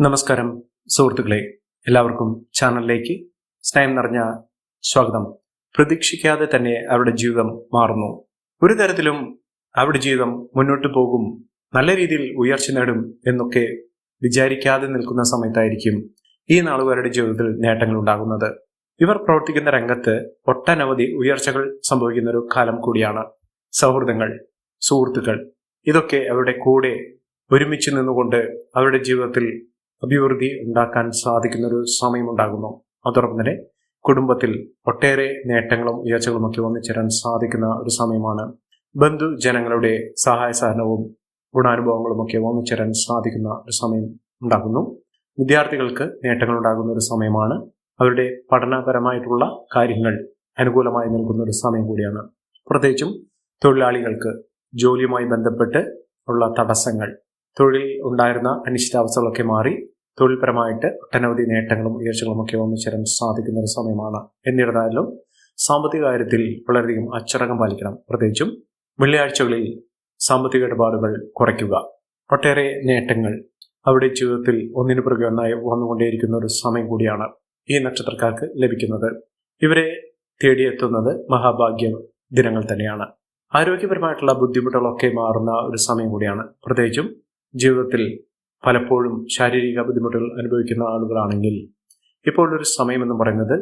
നമസ്കാരം സുഹൃത്തുക്കളെ. എല്ലാവർക്കും ചാനലിലേക്ക് സ്നേഹം നിറഞ്ഞ സ്വാഗതം. പ്രതീക്ഷിക്കാതെ തന്നെ അവരുടെ ജീവിതം മാറുന്നു. ഒരു തരത്തിലും അവരുടെ ജീവിതം മുന്നോട്ട് പോകും നല്ല രീതിയിൽ ഉയർച്ച നേടും എന്നൊക്കെ വിചാരിക്കാതെ നിൽക്കുന്ന സമയത്തായിരിക്കും ഈ നാളുകാരുടെ ജീവിതത്തിൽ നേട്ടങ്ങൾ ഉണ്ടാകുന്നത്. ഇവർ പ്രവർത്തിക്കുന്ന രംഗത്ത് ഒട്ടനവധി ഉയർച്ചകൾ സംഭവിക്കുന്ന ഒരു കാലം കൂടിയാണ്. സൗഹൃദങ്ങൾ സുഹൃത്തുക്കൾ ഇതൊക്കെ അവരുടെ കൂടെ ഒരുമിച്ച് നിന്നുകൊണ്ട് അവരുടെ ജീവിതത്തിൽ അഭിവൃദ്ധി ഉണ്ടാക്കാൻ സാധിക്കുന്ന ഒരു സമയമുണ്ടാകുന്നു. അതോടൊപ്പം തന്നെ കുടുംബത്തിൽ ഒട്ടേറെ നേട്ടങ്ങളും ഉയർച്ചകളും ഒക്കെ ഒന്നിച്ചേരാൻ സാധിക്കുന്ന ഒരു സമയമാണ്. ബന്ധു ജനങ്ങളുടെ സഹായ സഹനവും ഗുണാനുഭവങ്ങളും ഒക്കെ ഒന്നിച്ചേരാൻ സാധിക്കുന്ന ഒരു സമയം ഉണ്ടാകുന്നു. വിദ്യാർത്ഥികൾക്ക് നേട്ടങ്ങൾ ഉണ്ടാകുന്ന ഒരു സമയമാണ്. അവരുടെ പഠനപരമായിട്ടുള്ള കാര്യങ്ങൾ അനുകൂലമായി നിൽക്കുന്ന ഒരു സമയം കൂടിയാണ്. പ്രത്യേകിച്ചും തൊഴിലാളികൾക്ക് ജോലിയുമായി ബന്ധപ്പെട്ട് ഉള്ള തടസ്സങ്ങൾ തൊഴിൽ ഉണ്ടായിരുന്ന അനിശ്ചിതാവസ്ഥകളൊക്കെ മാറി തൊഴിൽപരമായിട്ട് ഒട്ടനവധി നേട്ടങ്ങളും ഉയർച്ചകളും ഒക്കെ ഒന്നിച്ചേരാൻ സാധിക്കുന്ന ഒരു സമയമാണ്. എന്നിരുന്നാലും സാമ്പത്തിക കാര്യത്തിൽ വളരെയധികം അച്ചടക്കം പാലിക്കണം. പ്രത്യേകിച്ചും വെള്ളിയാഴ്ചകളിൽ സാമ്പത്തിക ഇടപാടുകൾ കുറയ്ക്കുക. ഒട്ടേറെ നേട്ടങ്ങൾ അവരുടെ ജീവിതത്തിൽ ഒന്നിനു പുറകെ ഒന്നായി വന്നുകൊണ്ടേയിരിക്കുന്ന ഒരു സമയം കൂടിയാണ് ഈ നക്ഷത്രക്കാർക്ക് ലഭിക്കുന്നത്. ഇവരെ തേടിയെത്തുന്നത് മഹാഭാഗ്യ ദിനങ്ങൾ തന്നെയാണ്. ആരോഗ്യപരമായിട്ടുള്ള ബുദ്ധിമുട്ടുകളൊക്കെ മാറുന്ന ഒരു സമയം കൂടിയാണ്. പ്രത്യേകിച്ചും ജീവിതത്തിൽ പലപ്പോഴും ശാരീരിക ബുദ്ധിമുട്ടുകൾ അനുഭവിക്കുന്ന ആളുകളാണെങ്കിൽ ഇപ്പോഴൊരു സമയമെന്ന് പറയുന്നത്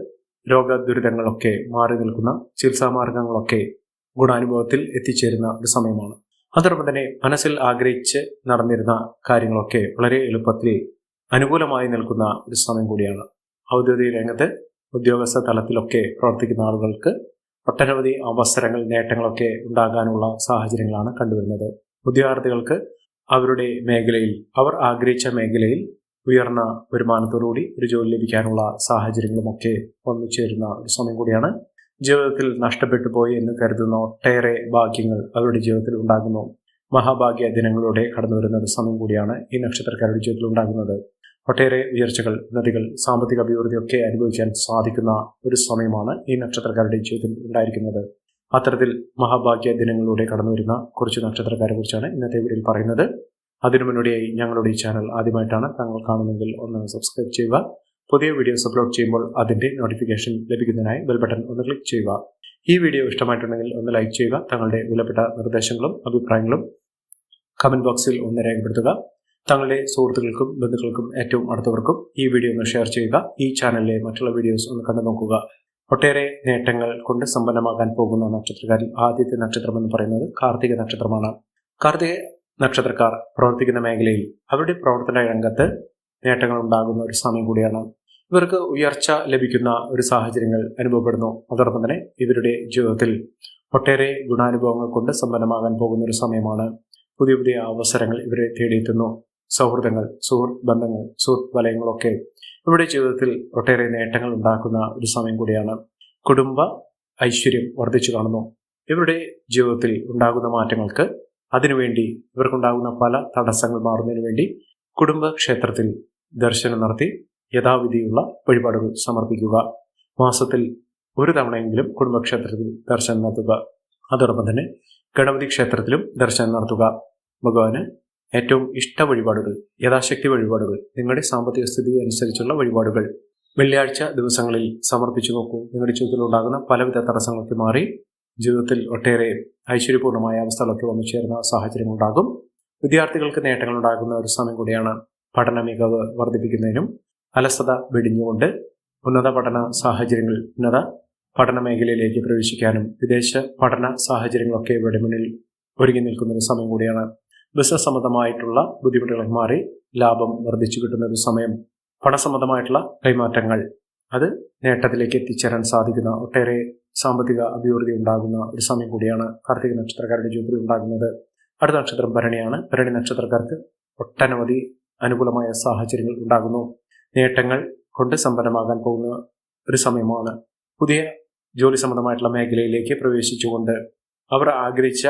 രോഗ പറയുന്നത് രോഗദുരിതങ്ങളൊക്കെ മാറി നിൽക്കുന്ന ചികിത്സാ മാർഗങ്ങളൊക്കെ ഗുണാനുഭവത്തിൽ എത്തിച്ചേരുന്ന ഒരു സമയമാണ്. അതോടൊപ്പം തന്നെ മനസ്സിൽ ആഗ്രഹിച്ച് നടന്നിരുന്ന കാര്യങ്ങളൊക്കെ വളരെ എളുപ്പത്തിൽ അനുകൂലമായി നിൽക്കുന്ന ഒരു സമയം കൂടിയാണ്. ഔദ്യോഗിക രംഗത്ത് ഉദ്യോഗസ്ഥ തലത്തിലൊക്കെ പ്രവർത്തിക്കുന്ന ആളുകൾക്ക് ഒട്ടനവധി അവസരങ്ങൾ നേട്ടങ്ങളൊക്കെ ഉണ്ടാകാനുള്ള സാഹചര്യങ്ങളാണ് കണ്ടുവരുന്നത്. ഉദ്യോഗാർത്ഥികൾക്ക് അവരുടെ മേഖലയിൽ അവർ ആഗ്രഹിച്ച മേഖലയിൽ ഉയർന്ന വരുമാനത്തോടുകൂടി ഒരു ജോലി ലഭിക്കാനുള്ള സാഹചര്യങ്ങളുമൊക്കെ വന്നു ചേരുന്ന ഒരു സമയം കൂടിയാണ്. ജീവിതത്തിൽ നഷ്ടപ്പെട്ടു പോയി എന്ന് കരുതുന്ന ഒട്ടേറെ ഭാഗ്യങ്ങൾ അവരുടെ ജീവിതത്തിൽ ഉണ്ടാകുന്നു. മഹാഭാഗ്യ ദിനങ്ങളിലൂടെ കടന്നു വരുന്ന ഒരു സമയം കൂടിയാണ് ഈ നക്ഷത്രക്കാരുടെ ജീവിതത്തിൽ ഉണ്ടാകുന്നത്. ഒട്ടേറെ ഉയർച്ചകൾ നദികൾ സാമ്പത്തിക അഭിവൃദ്ധിയൊക്കെ അനുഭവിക്കാൻ സാധിക്കുന്ന ഒരു സമയമാണ് ഈ നക്ഷത്രക്കാരുടെ ജീവിതത്തിൽ ഉണ്ടായിരിക്കുന്നത്. അത്തരത്തിൽ മഹാഭാഗ്യ ദിനങ്ങളിലൂടെ കടന്നു വരുന്ന കുറച്ച് നക്ഷത്രക്കാരെ കുറിച്ചാണ് ഇന്നത്തെ വീഡിയോയിൽ പറയുന്നത്. അതിനു മുന്നോടിയായി ഞങ്ങളുടെ ഈ ചാനൽ ആദ്യമായിട്ടാണ് താങ്കൾ കാണുന്നതെങ്കിൽ ഒന്ന് സബ്സ്ക്രൈബ് ചെയ്യുക. പുതിയ വീഡിയോസ് അപ്ലോഡ് ചെയ്യുമ്പോൾ അതിന്റെ നോട്ടിഫിക്കേഷൻ ലഭിക്കുന്നതിനായി ബെൽ ബട്ടൺ ഒന്ന് ക്ലിക്ക് ചെയ്യുക. ഈ വീഡിയോ ഇഷ്ടമായിട്ടുണ്ടെങ്കിൽ ഒന്ന് ലൈക്ക് ചെയ്യുക. തങ്ങളുടെ വിലപ്പെട്ട നിർദ്ദേശങ്ങളും അഭിപ്രായങ്ങളും കമന്റ് ബോക്സിൽ ഒന്ന് രേഖപ്പെടുത്തുക. തങ്ങളുടെ സുഹൃത്തുക്കൾക്കും ബന്ധുക്കൾക്കും ഏറ്റവും അടുത്തവർക്കും ഈ വീഡിയോ ഒന്ന് ഷെയർ ചെയ്യുക. ഈ ചാനലിലെ മറ്റുള്ള വീഡിയോസ് ഒന്ന് കണ്ടു നോക്കുക ഒട്ടേറെ നേട്ടങ്ങൾ കൊണ്ട് സമ്പന്നമാകാൻ പോകുന്ന നക്ഷത്രക്കാരിൽ ആദ്യത്തെ നക്ഷത്രം എന്ന് പറയുന്നത് കാർത്തിക നക്ഷത്രമാണ്. കാർത്തിക നക്ഷത്രക്കാർ പ്രവർത്തിക്കുന്ന മേഖലയിൽ അവരുടെ പ്രവർത്തന രംഗത്ത് നേട്ടങ്ങൾ ഉണ്ടാകുന്ന ഒരു സമയം കൂടിയാണ്. ഇവർക്ക് ഉയർച്ച ലഭിക്കുന്ന ഒരു സാഹചര്യങ്ങൾ അനുഭവപ്പെടുന്നു. അതോടൊപ്പം തന്നെ ഇവരുടെ ജീവിതത്തിൽ ഒട്ടേറെ ഗുണാനുഭവങ്ങൾ കൊണ്ട് സമ്പന്നമാകാൻ പോകുന്ന ഒരു സമയമാണ്. പുതിയ പുതിയ അവസരങ്ങൾ ഇവരെ തേടിയെത്തുന്നു. സൗഹൃദങ്ങൾ സുഹൃത്ത് ബന്ധങ്ങൾ സുഹൃത്ത് വലയങ്ങളൊക്കെ ഇവരുടെ ജീവിതത്തിൽ ഒട്ടേറെ നേട്ടങ്ങൾ ഉണ്ടാക്കുന്ന ഒരു സമയം കൂടിയാണ് കുടുംബ ഐശ്വര്യം വർദ്ധിച്ചു കാണുന്നു. ഇവരുടെ ജീവിതത്തിൽ ഉണ്ടാകുന്ന മാറ്റങ്ങൾക്ക് അതിനുവേണ്ടി ഇവർക്കുണ്ടാകുന്ന പല തടസ്സങ്ങൾ മാറുന്നതിനു വേണ്ടി കുടുംബക്ഷേത്രത്തിൽ ദർശനം നടത്തി യഥാവിധിയുള്ള വഴിപാടുകൾ സമർപ്പിക്കുക. മാസത്തിൽ ഒരു തവണയെങ്കിലും കുടുംബക്ഷേത്രത്തിൽ ദർശനം നടത്തുക. അതോടൊപ്പം തന്നെ ഗണപതി ക്ഷേത്രത്തിലും ദർശനം നടത്തുക. ഭഗവാന് ഏറ്റവും ഇഷ്ട വഴിപാടുകൾ യഥാശക്തി വഴിപാടുകൾ നിങ്ങളുടെ സാമ്പത്തിക സ്ഥിതി അനുസരിച്ചുള്ള വഴിപാടുകൾ. വെള്ളിയാഴ്ച ദിവസങ്ങളിൽ സമർപ്പിച്ചു നോക്കൂ. നിങ്ങളുടെ ജീവിതത്തിൽ ഉണ്ടാകുന്ന പലവിധ തടസ്സങ്ങളൊക്കെ മാറി ജീവിതത്തിൽ ഒട്ടേറെ ഐശ്വര്യപൂർണമായ അവസ്ഥകളൊക്കെ വന്നു ചേരുന്ന സാഹചര്യങ്ങൾ ഉണ്ടാകും. വിദ്യാർത്ഥികൾക്ക് നേട്ടങ്ങൾ ഉണ്ടാകുന്ന ഒരു സമയം കൂടിയാണ് പഠന മികവ് വർദ്ധിപ്പിക്കുന്നതിനും അലസത വെടിഞ്ഞുകൊണ്ട് ഉന്നത പഠന സാഹചര്യങ്ങൾ ഉന്നത പഠന മേഖലയിലേക്ക് പ്രവേശിക്കാനും വിദേശ പഠന സാഹചര്യങ്ങളൊക്കെ ഇവിടെ മുന്നിൽ ഒരുങ്ങി നിൽക്കുന്ന ഒരു സമയം കൂടിയാണ് ബിസിനസ് സംബന്ധമായിട്ടുള്ള ബുദ്ധിമുട്ടുകൾ മാറി ലാഭം വർദ്ധിച്ചു കിട്ടുന്ന ഒരു സമയം. പണസംബന്ധമായിട്ടുള്ള കൈമാറ്റങ്ങൾ. അത് നേട്ടത്തിലേക്ക് എത്തിച്ചേരാൻ സാധിക്കുന്ന ഒട്ടേറെ സാമ്പത്തിക അഭിവൃദ്ധി ഉണ്ടാകുന്ന ഒരു സമയം കൂടിയാണ് കാർത്തിക നക്ഷത്രക്കാരുടെ ജീവിതത്തിൽ ഉണ്ടാകുന്നത്. അടുത്ത നക്ഷത്രം ഭരണിയാണ്. ഭരണി നക്ഷത്രക്കാർക്ക് ഒട്ടനവധി അനുകൂലമായ സാഹചര്യങ്ങൾ ഉണ്ടാകുന്നു. നേട്ടങ്ങൾ കൊണ്ട് സമ്പന്നമാകാൻ പോകുന്ന ഒരു സമയമാണ്. പുതിയ ജോലി സംബന്ധമായിട്ടുള്ള മേഖലയിലേക്ക് പ്രവേശിച്ചുകൊണ്ട് അവർ ആഗ്രഹിച്ച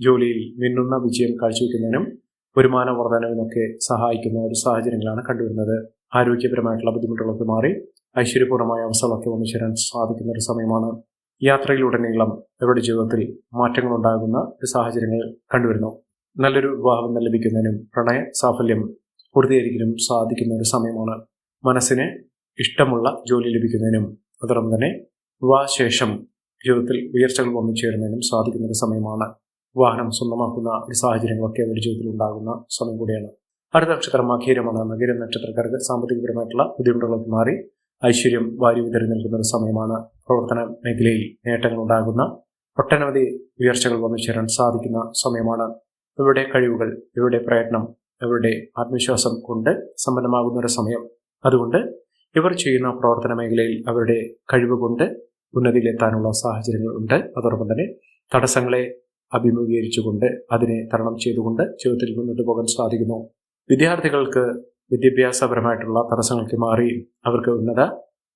ജോലിയിൽ മിന്നുന്ന വിജയം കാഴ്ചവെക്കുന്നതിനും വരുമാന വർധനവിനൊക്കെ സഹായിക്കുന്ന ഒരു സാഹചര്യങ്ങളാണ് കണ്ടുവരുന്നത്. ആരോഗ്യപരമായിട്ടുള്ള ബുദ്ധിമുട്ടുകളൊക്കെ മാറി ഐശ്വര്യപൂർണമായ അവസ്ഥകളൊക്കെ വന്നു ചേരാൻ സാധിക്കുന്ന ഒരു സമയമാണ്. യാത്രയിലുടനീളം ഇവരുടെ ജീവിതത്തിൽ മാറ്റങ്ങൾ ഉണ്ടാകുന്ന ഒരു സാഹചര്യങ്ങൾ കണ്ടുവരുന്നു. നല്ലൊരു വിവാഹം ലഭിക്കുന്നതിനും പ്രണയ സാഫല്യം പൂർത്തീകരിക്കാനും സാധിക്കുന്ന ഒരു സമയമാണ്. മനസ്സിന് ഇഷ്ടമുള്ള ജോലി ലഭിക്കുന്നതിനും അതോടൊപ്പം തന്നെ വിവാഹശേഷം ജീവിതത്തിൽ ഉയർച്ചകൾ വന്നു ചേരുന്നതിനും സാധിക്കുന്ന ഒരു സമയമാണ്. വാഹനം സ്വന്തമാക്കുന്ന ഒരു സാഹചര്യങ്ങളൊക്കെ അവരുടെ ജീവിതത്തിൽ ഉണ്ടാകുന്ന സമയം കൂടിയാണ്. അടുത്ത നക്ഷത്രം മഖീരമാണ് മകീരം നക്ഷത്രക്കാർക്ക് സാമ്പത്തികപരമായിട്ടുള്ള ബുദ്ധിമുട്ടുകളൊക്കെ മാറി ഐശ്വര്യം വാരി വിതറി നൽകുന്ന ഒരു സമയമാണ്. പ്രവർത്തന മേഖലയിൽ നേട്ടങ്ങൾ ഉണ്ടാകുന്ന ഒട്ടനവധി ഉയർച്ചകൾ വന്നു ചേരാൻ സാധിക്കുന്ന സമയമാണ്. ഇവരുടെ കഴിവുകൾ ഇവരുടെ പ്രയത്നം ഇവരുടെ ആത്മവിശ്വാസം കൊണ്ട് സമ്പന്നമാകുന്ന ഒരു സമയം. അതുകൊണ്ട് ഇവർ ചെയ്യുന്ന പ്രവർത്തന മേഖലയിൽ അവരുടെ കഴിവ് കൊണ്ട് ഉന്നതിയിലെത്താനുള്ള സാഹചര്യങ്ങൾ ഉണ്ട്. അതോടൊപ്പം തന്നെ തടസ്സങ്ങളെ അഭിമുഖീകരിച്ചുകൊണ്ട് അതിനെ തരണം ചെയ്തുകൊണ്ട് ജീവിതത്തിൽ മുന്നോട്ട് പോകാൻ സാധിക്കുന്നു. വിദ്യാർത്ഥികൾക്ക് വിദ്യാഭ്യാസപരമായിട്ടുള്ള തടസ്സങ്ങൾക്ക് മാറി അവർക്ക് ഉന്നത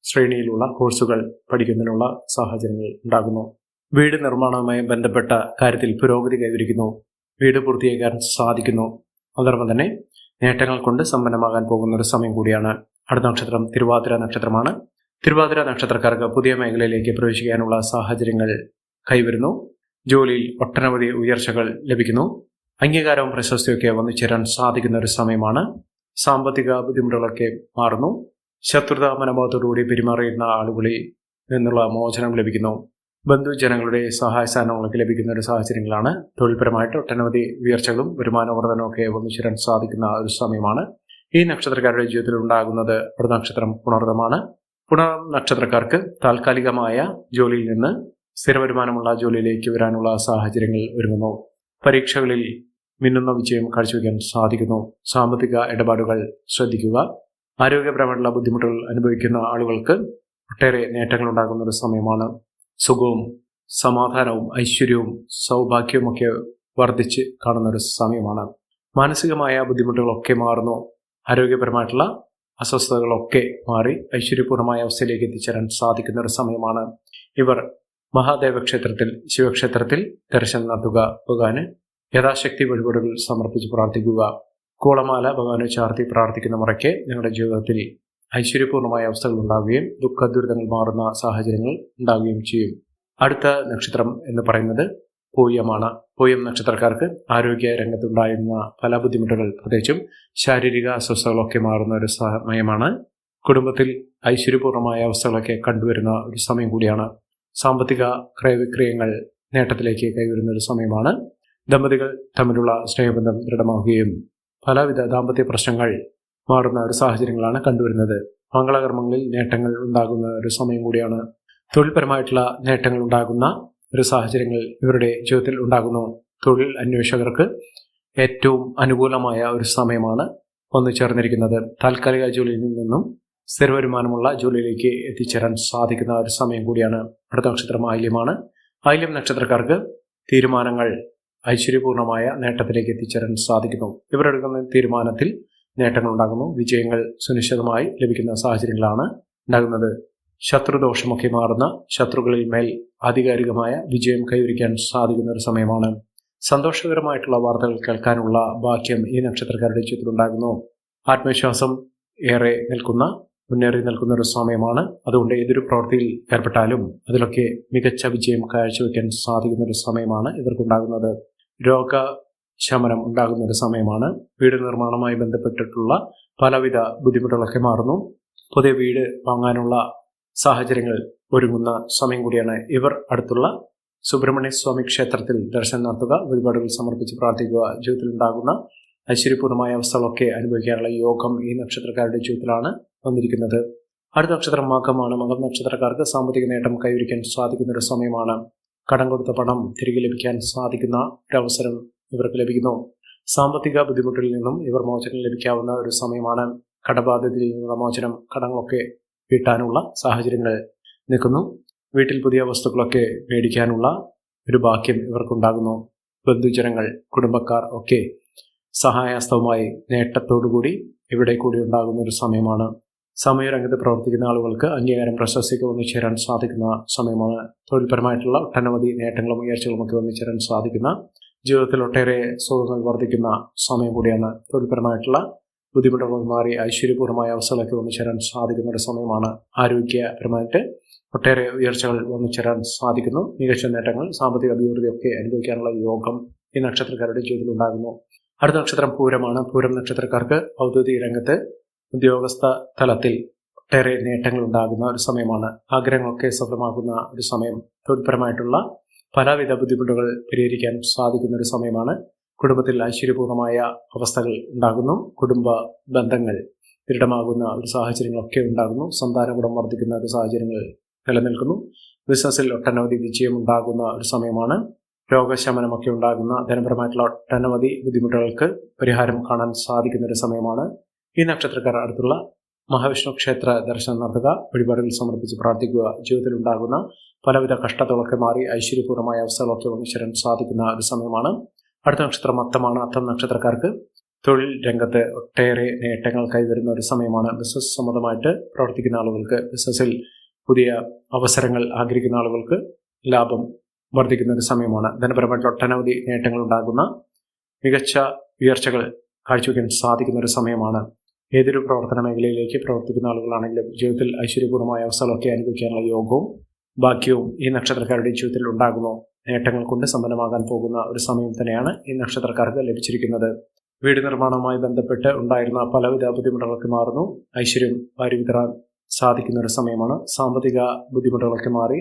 ശ്രേണിയിലുള്ള കോഴ്സുകൾ പഠിക്കുന്നതിനുള്ള സാഹചര്യങ്ങൾ ഉണ്ടാകുന്നു. വീട് നിർമ്മാണവുമായി ബന്ധപ്പെട്ട കാര്യത്തിൽ പുരോഗതി കൈവരിക്കുന്നു. വീട് പൂർത്തിയാക്കാൻ സാധിക്കുന്നു. അതോടൊപ്പം തന്നെ നേട്ടങ്ങൾ കൊണ്ട് സമ്പന്നമാകാൻ പോകുന്ന ഒരു സമയം കൂടിയാണ്. അടുത്ത നക്ഷത്രം തിരുവാതിര നക്ഷത്രമാണ്. തിരുവാതിര നക്ഷത്രക്കാർക്ക് പുതിയ മേഖലയിലേക്ക് പ്രവേശിക്കാനുള്ള സാഹചര്യങ്ങൾ കൈവരുന്നു. ജോലിയിൽ ഒട്ടനവധി ഉയർച്ചകൾ ലഭിക്കുന്നു. അംഗീകാരവും പ്രശസ്തിയൊക്കെ വന്നു ചേരാൻ സാധിക്കുന്ന ഒരു സമയമാണ്. സാമ്പത്തിക ബുദ്ധിമുട്ടുകളൊക്കെ മാറുന്നു. ശത്രുത മനോഭാവത്തോടുകൂടി പെരുമാറിയിരുന്ന ആളുകളിൽ നിന്നുള്ള മോചനം ലഭിക്കുന്നു. ബന്ധുജനങ്ങളുടെ സഹായ സ്ഥാനങ്ങളൊക്കെ ലഭിക്കുന്ന ഒരു സാഹചര്യങ്ങളാണ്. തൊഴിൽപരമായിട്ട് ഒട്ടനവധി ഉയർച്ചകളും വരുമാനവർദ്ധനവും ഒക്കെ വന്നു ചേരാൻ സാധിക്കുന്ന ഒരു സമയമാണ്. ഈ നക്ഷത്രക്കാരുടെ ജീവിതത്തിൽ ഉണ്ടാകുന്നത് ഒരു നക്ഷത്രം പുണർ നക്ഷത്രക്കാർക്ക് താൽക്കാലികമായ ജോലിയിൽ നിന്ന് സ്ഥിര വരുമാനമുള്ള ജോലിയിലേക്ക് വരാനുള്ള സാഹചര്യങ്ങൾ ഒരുങ്ങുന്നു. പരീക്ഷകളിൽ മിന്നുന്ന വിജയം കാഴ്ചവെക്കാൻ സാധിക്കുന്നു. സാമ്പത്തിക ഇടപാടുകൾ ശ്രദ്ധിക്കുക. ആരോഗ്യപരമായിട്ടുള്ള ബുദ്ധിമുട്ടുകൾ അനുഭവിക്കുന്ന ആളുകൾക്ക് ഒട്ടേറെ നേട്ടങ്ങൾ ഉണ്ടാകുന്ന ഒരു സമയമാണ്. സുഖവും സമാധാനവും ഐശ്വര്യവും സൗഭാഗ്യവുമൊക്കെ വർദ്ധിച്ച് കാണുന്ന ഒരു സമയമാണ്. മാനസികമായ ബുദ്ധിമുട്ടുകളൊക്കെ മാറുന്നു. ആരോഗ്യപരമായിട്ടുള്ള അസ്വസ്ഥതകളൊക്കെ മാറി ഐശ്വര്യപൂർണമായ അവസ്ഥയിലേക്ക് എത്തിച്ചേരാൻ സാധിക്കുന്ന ഒരു സമയമാണ്. ഇവർ മഹാദേവ ക്ഷേത്രത്തിൽ ശിവക്ഷേത്രത്തിൽ ദർശനം നടത്തുക. ഭഗവാന് യഥാശക്തി വഴിപാടുകൾ സമർപ്പിച്ച് പ്രാർത്ഥിക്കുക. കോളമാല ഭഗവാനെ ചാർത്തി പ്രാർത്ഥിക്കുന്ന മുറയ്ക്ക് നിങ്ങളുടെ ജീവിതത്തിൽ ഐശ്വര്യപൂർണമായ അവസ്ഥകൾ ഉണ്ടാവുകയും ദുഃഖ ദുരിതങ്ങൾ മാറുന്ന സാഹചര്യങ്ങൾ ഉണ്ടാവുകയും ചെയ്യും. അടുത്ത നക്ഷത്രം എന്ന് പറയുന്നത് പൂയമാണ്. പൂയം നക്ഷത്രക്കാർക്ക് ആരോഗ്യ രംഗത്തുണ്ടായിരുന്ന പല ബുദ്ധിമുട്ടുകൾ പ്രത്യേകിച്ചും ശാരീരിക അസ്വസ്ഥകളൊക്കെ മാറുന്ന ഒരു സമയമാണ്. കുടുംബത്തിൽ ഐശ്വര്യപൂർണമായ അവസ്ഥകളൊക്കെ കണ്ടുവരുന്ന ഒരു സമയം കൂടിയാണ്. സാമ്പത്തിക ക്രയവിക്രയങ്ങൾ നേട്ടത്തിലേക്ക് കൈവരുന്ന ഒരു സമയമാണ്. ദമ്പതികൾ തമ്മിലുള്ള സ്നേഹബന്ധം ദൃഢമാവുകയും പലവിധ ദാമ്പത്യ പ്രശ്നങ്ങൾ മാറുന്ന ഒരു സാഹചര്യങ്ങളാണ് കണ്ടുവരുന്നത്. മംഗളകർമ്മങ്ങളിൽ നേട്ടങ്ങൾ ഉണ്ടാകുന്ന ഒരു സമയം കൂടിയാണ്. തൊഴിൽപരമായിട്ടുള്ള നേട്ടങ്ങൾ ഉണ്ടാകുന്ന ഒരു സാഹചര്യങ്ങൾ ഇവരുടെ ജീവിതത്തിൽ ഉണ്ടാകുന്നു. തൊഴിൽ അന്വേഷകർക്ക് ഏറ്റവും അനുകൂലമായ ഒരു സമയമാണ് വന്നു ചേർന്നിരിക്കുന്നത്. താൽക്കാലിക ജോലിയിൽ നിന്നും സ്ഥിര വരുമാനമുള്ള ജോലിയിലേക്ക് എത്തിച്ചേരാൻ സാധിക്കുന്ന ഒരു സമയം കൂടിയാണ് അടുത്ത നക്ഷത്രം ആയില്യമാണ്. ആയില്യം നക്ഷത്രക്കാർക്ക് തീരുമാനങ്ങൾ ഐശ്വര്യപൂർണമായ നേട്ടത്തിലേക്ക് എത്തിച്ചേരാൻ സാധിക്കുന്നു. ഇവരെടുക്കുന്ന തീരുമാനത്തിൽ നേട്ടങ്ങൾ ഉണ്ടാകുന്നു വിജയങ്ങൾ സുനിശ്ചിതമായി ലഭിക്കുന്ന സാഹചര്യങ്ങളാണ് ഉണ്ടാകുന്നത്. ശത്രുദോഷമൊക്കെ മാറുന്ന ശത്രുക്കളിൽ മേൽ ആധികാരികമായ വിജയം കൈവരിക്കാൻ സാധിക്കുന്ന ഒരു സമയമാണ്. സന്തോഷകരമായിട്ടുള്ള വാർത്തകൾ കേൾക്കാനുള്ള ഭാഗ്യം ഈ നക്ഷത്രക്കാരുടെ ജീവിതത്തിലുണ്ടാകുന്നു. ആത്മവിശ്വാസം ഏറെ നിൽക്കുന്ന മുന്നേറി നിൽക്കുന്ന ഒരു സമയമാണ്. അതുകൊണ്ട് ഏതൊരു പ്രവൃത്തിയിൽ ഏർപ്പെട്ടാലും അതിലൊക്കെ മികച്ച വിജയം കാഴ്ചവെക്കാൻ സാധിക്കുന്ന ഒരു സമയമാണ് ഇവർക്കുണ്ടാകുന്നത്. രോഗ ശമനം ഉണ്ടാകുന്ന ഒരു സമയമാണ്. വീട് നിർമ്മാണവുമായി ബന്ധപ്പെട്ടിട്ടുള്ള പലവിധ ബുദ്ധിമുട്ടുകളൊക്കെ മാറുന്നു. പുതിയ വീട് വാങ്ങാനുള്ള സാഹചര്യങ്ങൾ ഒരുങ്ങുന്ന സമയം കൂടിയാണ് ഇവർ. അടുത്തുള്ള സുബ്രഹ്മണ്യ സ്വാമി ക്ഷേത്രത്തിൽ ദർശനം നടത്തുക വഴിപാടുകൾ സമർപ്പിച്ച് പ്രാർത്ഥിക്കുക ജീവിതത്തിൽ ഉണ്ടാകുന്ന ഐശ്വര്യപൂർണമായ അവസ്ഥകളൊക്കെ അനുഭവിക്കാനുള്ള യോഗം ഈ നക്ഷത്രക്കാരുടെ ജീവിതത്തിലാണ്. വന്നിരിക്കുന്നത്. അടുത്ത നക്ഷത്രം മാഘമാണ് മകം നക്ഷത്രക്കാർക്ക് സാമ്പത്തിക നേട്ടം കൈവരിക്കാൻ സാധിക്കുന്ന ഒരു സമയമാണ്. കടം കൊടുത്ത പണം തിരികെ ലഭിക്കാൻ സാധിക്കുന്ന ഒരവസരം ഇവർക്ക് ലഭിക്കുന്നു. സാമ്പത്തിക ബുദ്ധിമുട്ടിൽ നിന്നും ഇവർ മോചനം ലഭിക്കാവുന്ന ഒരു സമയമാണ്. കടബാധ്യതയിൽ നിന്നുള്ള മോചനം കടങ്ങളൊക്കെ വീട്ടാനുള്ള സാഹചര്യങ്ങൾ നിൽക്കുന്നു. വീട്ടിൽ പുതിയ വസ്തുക്കളൊക്കെ മേടിക്കാനുള്ള ഒരു ഭാഗ്യം ഇവർക്കുണ്ടാകുന്നു. ബന്ധുജനങ്ങൾ കുടുംബക്കാർ ഒക്കെ സഹായഹസ്തവുമായി നേട്ടത്തോടുകൂടി ഇവിടെ കൂടി ഉണ്ടാകുന്ന ഒരു സമയമാണ്. സമയരംഗത്ത് പ്രവർത്തിക്കുന്ന ആളുകൾക്ക് അംഗീകാരം പ്രശസ്തിക്ക് ഒന്നിച്ചേരാൻ സാധിക്കുന്ന സമയമാണ്. തൊഴിൽപരമായിട്ടുള്ള ഒട്ടനവധി നേട്ടങ്ങളും ഉയർച്ചകളും ഒക്കെ ഒന്നിച്ചേരാൻ സാധിക്കുന്ന ജീവിതത്തിൽ ഒട്ടേറെ സുഖങ്ങൾ വർദ്ധിക്കുന്ന സമയം കൂടിയാണ്. തൊഴിൽപരമായിട്ടുള്ള ബുദ്ധിമുട്ടുകൾ മാറി ഐശ്വര്യപൂർണമായ അവസ്ഥകളൊക്കെ ഒന്നിച്ചേരാൻ സാധിക്കുന്ന ഒരു സമയമാണ്. ആരോഗ്യപരമായിട്ട് ഒട്ടേറെ ഉയർച്ചകൾ ഒന്നിച്ചേരാൻ സാധിക്കുന്നു. മികച്ച നേട്ടങ്ങൾ സാമ്പത്തിക അഭിവൃദ്ധിയൊക്കെ അനുഭവിക്കാനുള്ള യോഗം ഈ നക്ഷത്രക്കാരുടെ ജീവിതത്തിൽ ഉണ്ടാകുന്നു. അടുത്ത നക്ഷത്രം പൂരമാണ്. പൂരം നക്ഷത്രക്കാർക്ക് ഔദ്യോഗിക രംഗത്ത് ഉദ്യോഗസ്ഥ തലത്തിൽ ഒട്ടേറെ നേട്ടങ്ങൾ ഉണ്ടാകുന്ന ഒരു സമയമാണ്. ആഗ്രഹങ്ങളൊക്കെ സഫലമാകുന്ന ഒരു സമയം. തൊഴിൽപരമായിട്ടുള്ള പലവിധ ബുദ്ധിമുട്ടുകൾ പരിഹരിക്കാൻ സാധിക്കുന്ന ഒരു സമയമാണ്. കുടുംബത്തിൽ ഐശ്വര്യപൂർണമായ അവസ്ഥകൾ ഉണ്ടാകുന്നു. കുടുംബ ബന്ധങ്ങൾ ദൃഢമാകുന്ന ഒരു സാഹചര്യങ്ങളൊക്കെ ഉണ്ടാകുന്നു. സന്താന ഗുണം വർദ്ധിക്കുന്ന ഒരു സാഹചര്യങ്ങൾ നിലനിൽക്കുന്നു. ബിസിനസ്സിൽ ഒട്ടനവധി വിജയം ഉണ്ടാകുന്ന ഒരു സമയമാണ്. രോഗശമനമൊക്കെ ഉണ്ടാകുന്ന ധനപരമായിട്ടുള്ള ഒട്ടനവധി ബുദ്ധിമുട്ടുകൾക്ക് പരിഹാരം കാണാൻ സാധിക്കുന്ന ഒരു സമയമാണ്. ഈ നക്ഷത്രക്കാർ അടുത്തുള്ള മഹാവിഷ്ണു ക്ഷേത്ര ദർശനം നടത്തുക വഴിപാടുകൾ സമർപ്പിച്ച് പ്രാർത്ഥിക്കുക ജീവിതത്തിൽ ഉണ്ടാകുന്ന പലവിധ കഷ്ടതകളൊക്കെ മാറി ഐശ്വര്യപൂർണമായ അവസ്ഥകളൊക്കെ ഒന്നിച്ചേരാൻ സാധിക്കുന്ന ഒരു സമയമാണ്. അടുത്ത നക്ഷത്രം അത്തമാണ്. അത്തം നക്ഷത്രക്കാർക്ക് തൊഴിൽ രംഗത്ത് ഒട്ടേറെ നേട്ടങ്ങൾ കൈവരുന്ന ഒരു സമയമാണ്. ബിസിനസ് സംബന്ധമായിട്ട് പ്രവർത്തിക്കുന്ന ആളുകൾക്ക് ബിസിനസ്സിൽ പുതിയ അവസരങ്ങൾ ആഗ്രഹിക്കുന്ന ആളുകൾക്ക് ലാഭം വർദ്ധിക്കുന്ന ഒരു സമയമാണ്. ധനപരമായിട്ടുള്ള ഒട്ടനവധി നേട്ടങ്ങൾ ഉണ്ടാകുന്ന മികച്ച ഉയർച്ചകൾ കാഴ്ചവെക്കാൻ സാധിക്കുന്ന ഒരു സമയമാണ്. ഏതൊരു പ്രവർത്തന മേഖലയിലേക്ക് പ്രവർത്തിക്കുന്ന ആളുകളാണെങ്കിലും ജീവിതത്തിൽ ഐശ്വര്യപൂർണമായ അവസ്ഥകളൊക്കെ അനുഭവിക്കാനുള്ള യോഗവും ഭാഗ്യവും ഈ നക്ഷത്രക്കാരുടെ ജീവിതത്തിൽ ഉണ്ടാകുമോ? നേട്ടങ്ങൾ കൊണ്ട് സമ്പന്നമാകാൻ പോകുന്ന ഒരു സമയം തന്നെയാണ് ഈ നക്ഷത്രക്കാർക്ക് ലഭിച്ചിരിക്കുന്നത്. വീട് നിർമ്മാണവുമായി ബന്ധപ്പെട്ട് ഉണ്ടായിരുന്ന പലവിധ ബുദ്ധിമുട്ടുകളൊക്കെ മാറുന്നു. ഐശ്വര്യം വാരി വിതറാൻ സാധിക്കുന്ന ഒരു സമയമാണ്. സാമ്പത്തിക ബുദ്ധിമുട്ടുകളൊക്കെ മാറി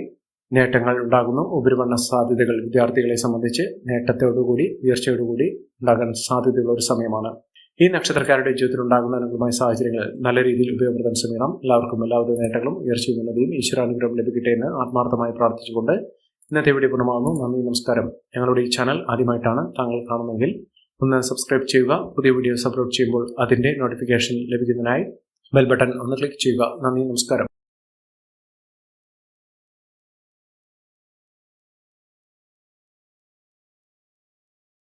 നേട്ടങ്ങൾ ഉണ്ടാകുന്നു. ഉപരിപഠന സാധ്യതകൾ വിദ്യാർത്ഥികളെ സംബന്ധിച്ച് നേട്ടത്തോടുകൂടി ഉയർച്ചയോടുകൂടി ഉണ്ടാകാൻ സാധ്യതയുള്ള ഒരു സമയമാണ്. ഈ നക്ഷത്രക്കാരുടെ ജീവിതത്തിൽ ഉണ്ടാകുന്ന അനുകൂലമായ സാഹചര്യങ്ങൾ നല്ല രീതിയിൽ ഉപയോഗപ്രദം ശ്രമിക്കണം. എല്ലാവർക്കും എല്ലാവിധ നേട്ടങ്ങളും ഉയർച്ചയും ഉന്നതിയും ഈശ്വരാനുഗ്രഹം ലഭിക്കട്ടെ എന്ന് ആത്മാർത്ഥമായി പ്രാർത്ഥിച്ചുകൊണ്ട് ഇന്നത്തെ വീഡിയോ പൂർണമാകുന്നു. നന്ദി നമസ്കാരം. ഞങ്ങളുടെ ഈ ചാനൽ ആദ്യമായിട്ടാണ് താങ്കൾ കാണുന്നതെങ്കിൽ ഒന്ന് സബ്സ്ക്രൈബ് ചെയ്യുക. പുതിയ വീഡിയോസ് അപ്ലോഡ് ചെയ്യുമ്പോൾ അതിന്റെ നോട്ടിഫിക്കേഷൻ ലഭിക്കുന്നതിനായി ബെൽ ബട്ടൺ ഒന്ന് ക്ലിക്ക് ചെയ്യുക. നന്ദി നമസ്കാരം.